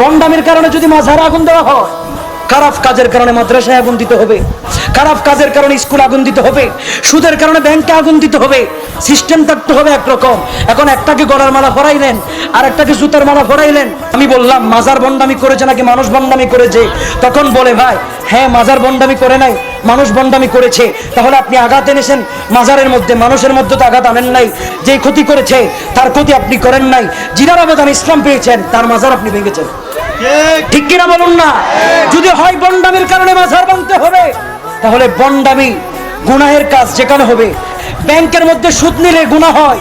বন্ডামের কারণে যদি মাঝারে আগুন দেওয়া হয় খারাপ কাজের কারণে মাদ্রাসায় আগুন দিতে হবে। খারাপ কাজের কারণে স্কুল আগুন দিতে হবে সুদের কারণে ব্যাংকে আগুন দিতে হবে সিস্টেম থাকতে হবে একরকম। এখন একটাকে গলার মালা পরাইলেন আর একটাকে জুতার মালা পরাইলেন আমি বললাম মাজার বন্ডামি করেছে নাকি মানুষ বন্ডামি করেছে? তখন বলে ভাই হ্যাঁ মাজার বন্ডামি করে নাই মানুষ বন্ডামি করেছে। তাহলে আপনি আঘাত এনেছেন মাজারের মধ্যে মানুষের মধ্যে তো আঘাত আনেন নাই। যে ক্ষতি করেছে তার ক্ষতি আপনি করেন নাই। জিনার আবেদন ইসলাম পেয়েছেন তার মাজার আপনি ভেঙেছেন। ঠিক। কিনা বলুন না? যদি হয় বন্ডামির কারণে মাঝার ভাঙতে হবে তাহলে বন্ডামি গুনাহের কাজ যেখানে হবে ব্যাংকের মধ্যে সুদ নিলে গুণা হয়